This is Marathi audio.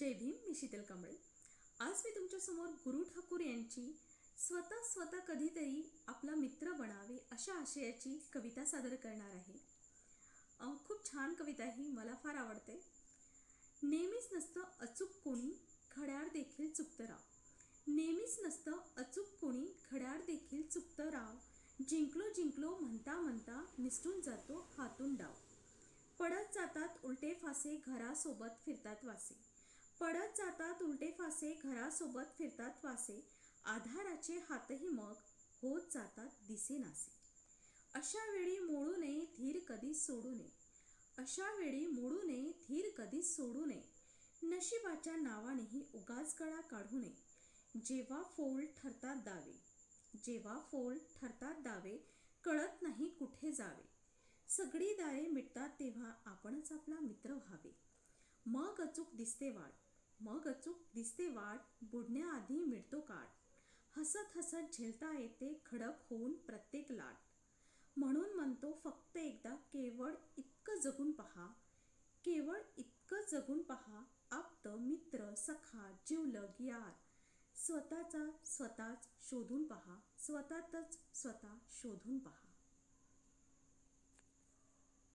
जय भीम मी शीतल कांबळे. आज मी तुमच्यासमोर गुरु ठाकूर यांची स्वतः स्वतः कधीतरी आपला मित्र बनावे अशा आशयाची कविता सादर करणार आहे. खूप छान कविता ही मला फार आवडते. नेहमीच नसतं अचूक कोणी घड्याळ देखील चुकतं राव. नेहमीच नसतं अचूक कोणी घड्याळ देखील चुकतं राव. जिंकलो जिंकलो म्हणता म्हणता निसटून जातो हातून डाव. पडत जातात उलटे फासे घरासोबत फिरतात वासे. पडत जातात उलटे फासे घरासोबत फिरतात वासे आधाराचे हातही मग होत जातात दिसेनासे. अशा वेळी मोडू नये धीर कधी सोडू नये. अशा वेळी मोडू नये धीर कधी सोडू नये. नशिबाच्या नावानेही उगाच गळा काढू नये. जेव्हा फोल ठरतात दावे जेव्हा फोल ठरतात दावे कळत नाही कुठे जावे. सगळी दारे मिटतात तेव्हा आपणच आपला मित्र व्हावे. मग अचूक दिसते वाट. मग अचूक दिसते वाट बुडण्याआधी मिळतो काठ हसत हसत झेलता येते खडक होऊन प्रत्येक लाट. म्हणून म्हणतो फक्त एकदा केवळ इतकं जगून पहा. केवळ इतकं जगून पहा. आप्त मित्र सखा जीवलग यार. स्वतःचा स्वतःच शोधून पहा. स्वतःतच स्वतः शोधून पहा.